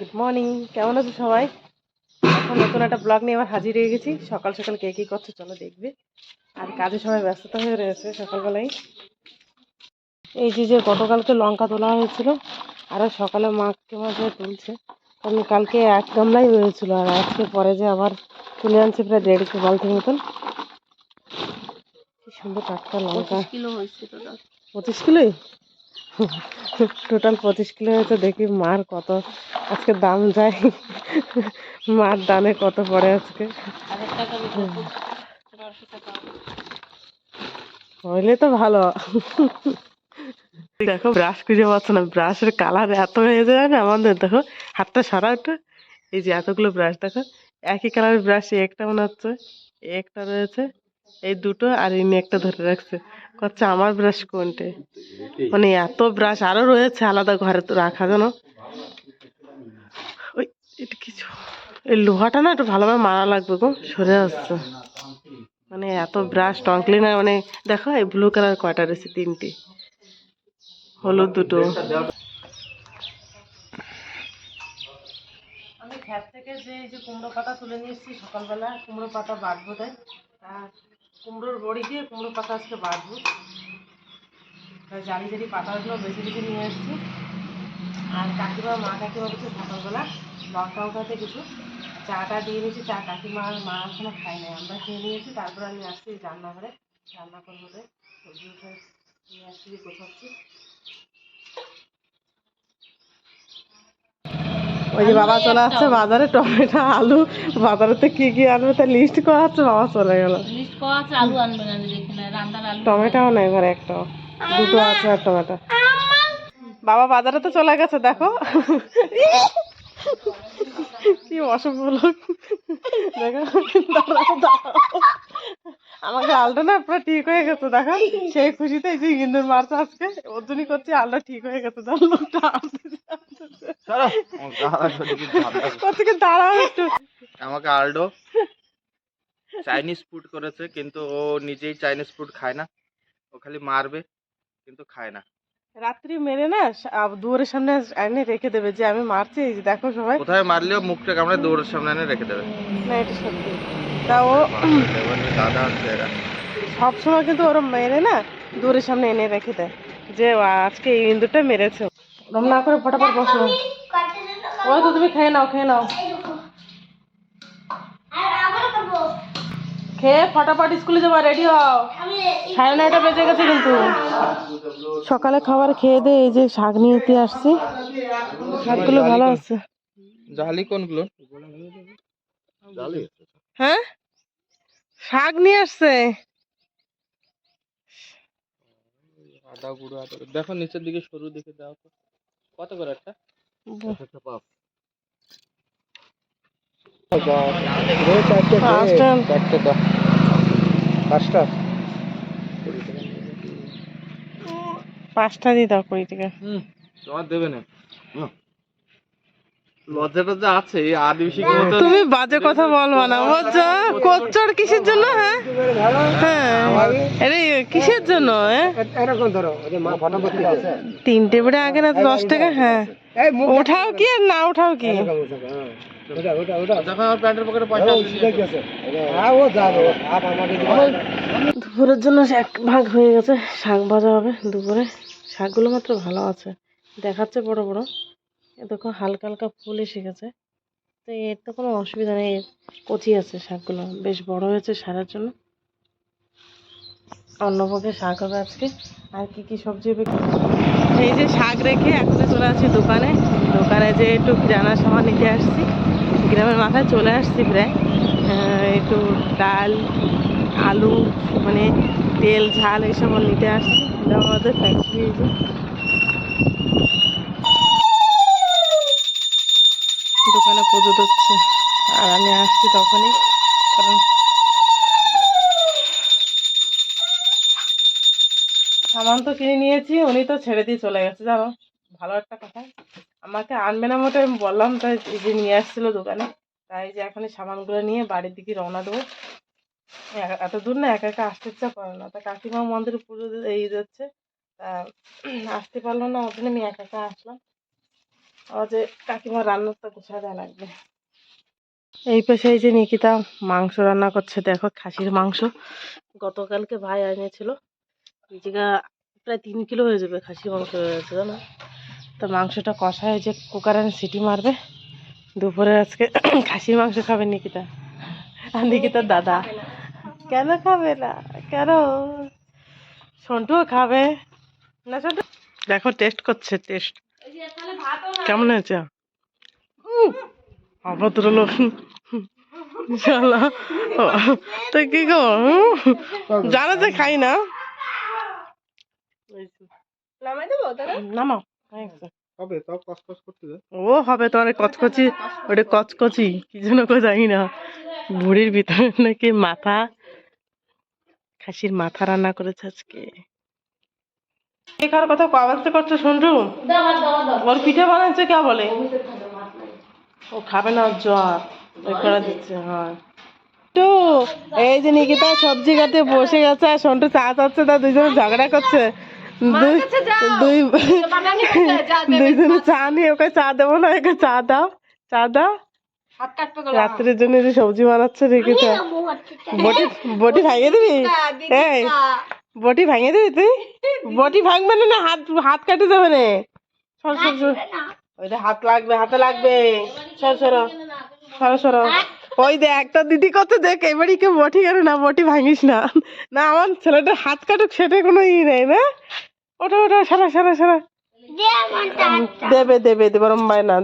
Good morning কেমন আছো সবাই? এখন নতুন একটা ব্লগ নিয়ে আবার হাজির হয়ে গেছি। সকাল সকাল কে কী করছে চলো দেখবে। আর কাজে সবাই ব্যস্ততা হয়ে রয়েছে সকালবেলায়। এই যে যে গতকালকে লঙ্কা তোলা হয়েছিল আরও সকালে মাকে মাঝে তুলছে। কারণ কালকে এক গামলাই হয়েছিল আর আজকে পরে যে আবার তুলে আনছে প্রায় দেড়শো বালতির মতন। কি সুন্দর টাটকা লঙ্কা। কিলো পঁচিশ কিলোই? টোটাল পঁচিশ কিলো দেখি মার কত, আজকে দাম যায়। মার দামে কত পড়ে আজকে। হইলে তো ভালো। দেখো ব্রাশ খুঁজে পাচ্ছ না ব্রাশের কালার এত হয়ে যায় না আমাদের। দেখো, হাতটা সারা একটু। এই যে এতগুলো ব্রাশ দেখো, একই কালারের ব্রাশ একটা মনে হচ্ছে, একটা রয়েছে। এই দুটো আর ইনি একটা ধরে রাখছে। করছে আমার ব্রাশ কোনটে? মানে এত ব্রাশ আরও রয়েছে আলাদা ঘরে তো রাখা জানো ওই, এটা কিছু এই লোহাটা না একটু ভালোভাবে মারা লাগবে গো, সরে আসছে। মানে এত ব্রাশ টং ক্লিনার মানে দেখো এই ব্লু কালার কয়টা রয়েছে, তিনটি। হলুদ দুটো। আমি ক্ষেত থেকে যে এই যে কুমড়ো পাতা তুলে নিয়ে এসেছি সকালবেলা কুমড়ো পাতা বাটবো তাই কুমড়োর বড়ি দিয়ে কুমড়োর পাতা আজকে বাঁধবো। তাই জালি জালি পাতাগুলো বেছে বেছে নিয়ে এসছি। আর কাকিমা, মা কাকিমা কিছু সকালবেলা লঙ্কা উঠাতে কিছু। চাটা দিয়ে নিয়েছি চা কাকিমা আর মা এখনও খাই নাই। আমরা খেয়ে নিয়েছি, তারপর আমি আসছি রান্নাঘরে। রান্না করব সবজি উঠে নিয়ে আসছি গোছাচ্ছি। ওই যে বাবা চলে আসছে বাজারে টমেটো আলু। বাজারেতে কি কি আনবে তা লিস্ট করা হচ্ছে বাবা চলে গেল। লিস্ট করা আছে আলু আনবে না রান্নার আলু। টমেটোও নেই ঘরে একটাও দুটো আছে আর টমেটো। বাবা বাজারে তো চলে গেছে দেখো। কি অসম্ভব লোক। দেখো দাঁড়াও, দাঁড়াও। আমাকে আলটা না পুরো ঠিক হয়ে গেছে দেখো। সেই খুশিতে এই যে ইন্দুর মারছে আজকে ওর জন্যই করছি আলটা ঠিক হয়ে গেছে দেখো লোকটা আসতেছে। দাঁড়াও। একটু। আমাকে আলডো চাইনিজ ফুড করেছে কিন্তু ও নিজেই চাইনিজ ফুড খায় না। ও খালি মারবে কিন্তু খায় না। রাত্রি মেরে না দুয়ারের সামনে এনে রেখে দেবে যে আমি মারছি দেখো সবাই। কোথায় মারলেও মুখটা কামড়ে দৌড়ের সামনে এনে রেখে দেবে। না এটা সত্যি। তা ও এবার দাদা হচ্ছে এরা সব সময় কিন্তু ওরা মেরে না দূরের সামনে এনে রেখে দেয়। যে ও আজকে এই ইন্দুরটা মেরেছে। ওরম না করে ফটাফট বসো। ওই তো তুমি খেয়ে নাও খেয়ে নাও। খেয়ে ফটাফট স্কুলে যাব রেডি হও। সাড়ে নয়টা বেজে গেছে কিন্তু। সকালে খাবার খেয়ে দিয়ে এই যে শাক নিয়ে আসছি। শাকগুলো ভালো আছে। জালি কোনগুলো? হ্যাঁ? শাক নিয়ে আসছে। আদা গুঁড়ো আদা দেখো নিচের দিকে সরু দিকে দাও তো। কত করে একটা? পাঁচটা চারটে দাও। পাঁচটা পাঁচটা দিয়ে দাও কুড়ি টাকা। হুম তোমার দেবে না। লজ্জা টজ্জা আছে বেশি কি তুমি বাজে কথা বলবা না। বুঝছ কোচ্চর কিসের জন্য হ্যাঁ? হ্যাঁ। আরে কিসের জন্য হ্যাঁ? তিনটে বেড়ে আগে না দশ টাকা হ্যাঁ। ওঠাও কি আর না ওঠাও কি? যখন আমার প্যান্টের পকেটে পয়সা আছে। দুপুরের জন্য এক ভাগ হয়ে গেছে শাক ভাজা হবে দুপুরে। শাকগুলো মাত্র ভালো আছে। দেখাচ্ছে বড় বড়। দেখো হালকা হালকা ফুল এসে গেছে। তো এর তো কোনো অসুবিধা নেই কচি আছে শাকগুলো। বেশ বড় হয়েছে সারার জন্য। অন্নভোগে শাক হবে আজকে। আর কি কি সবজি হবে এই যে শাক রেখে এখন চলে আসছি দোকানে। দোকানে যে একটু কিরানা সামান নিতে আসছি। গ্রামের মাথায় চলে আসছি প্রায়। একটু ডাল, আলু মানে তেল, ঝাল এইসব নিতে আসছি। আমাদের ফ্যাক্টরি এই যে দোকানে পুজো দিচ্ছে। আর আমি আসছি তখনই, কারণ সামান তো কিনে নিয়েছি, উনি তো ছেড়ে দিয়ে চলে গেছে। জানো ভালো একটা কথা। আমাকে আনবে না মতো আমি বললাম তাই এই যে নিয়ে আসছিল দোকানে। তাই যে এখন সামানগুলো নিয়ে বাড়ির দিকে রওনা দেবো। এত দূর না, একা একা আসতে ইচ্ছা করে না। তা কাকিমা মন্দিরে পুজো এই যাচ্ছে তা আসতে পারল না ওখানে আমি একা একা আসলাম। যে কাকিমা রান্নাটা গুছিয়ে দেওয়া লাগবে। এই পাশে এই যে নিকিতা মাংস রান্না করছে, দেখো খাসির মাংস। গতকালকে ভাই এনেছিল প্রায় তিন কিলো হয়ে যাবে খাসির মাংস হয়ে গেছে, জানো? তো মাংসটা কষায় যে কুকারে সিটি মারবে, দুপুরে আজকে খাসির মাংস খাবে নিকিতা। আর নিকিতার দাদা, কেন খাবে না? কেন? সন্টুও খাবে। না, সন্টু? দেখো টেস্ট করছে টেস্ট কেমন হয়েছে? অভদ্র লোক তো কি গো? জানো যে খাই না। নামাও। হবে তাও কষ্ট কষ্ট করতে ও হবে তো অনেক কচকচি ওটা কচকচি কি যেন কো জানি না। ভুড়ির ভিতরে নাকি মাথা খাসির মাথা রান্না করেছে আজকে। কে কার কথা আওয়াজ করছে শুনটু ওর পিঠে বানাচ্ছে কে বলে? ও খাবে না জ্বর। করে দিচ্ছে হ্যাঁ। তো এই যে নিকিতা সবজি কাটে বসে গেছে আর সন্টু চা চাচ্ছে তা দুইজনে ঝগড়া করছে। দুই- দুই দুইজনে চা। নিয়ে ওকে চা দেবো না ওকে চা দাও চা দাও। রাত্রের জন্য যে সবজি বানাচ্ছে রেখেছে বটি বটি ভাঙিয়ে দিবি? এই বটি ভাঙিয়ে দিবি তুই? বটি ভাঙবে না না হাত হাত কাটে যাবে না। সর সর সর। ওইটা হাত লাগবে হাতে লাগবে। সর সর। সরো সরো। ওই দেখ একটা দিদি কত দেখ এবারই কেউ বটি কেন না বটি ভাঙিস না। না আমার ছেলেটার হাত কাটুক সেটা কোনো ই নেই না? ওটা ওটা সারা সারা সারা। দেবে দেবে দেবে বরং না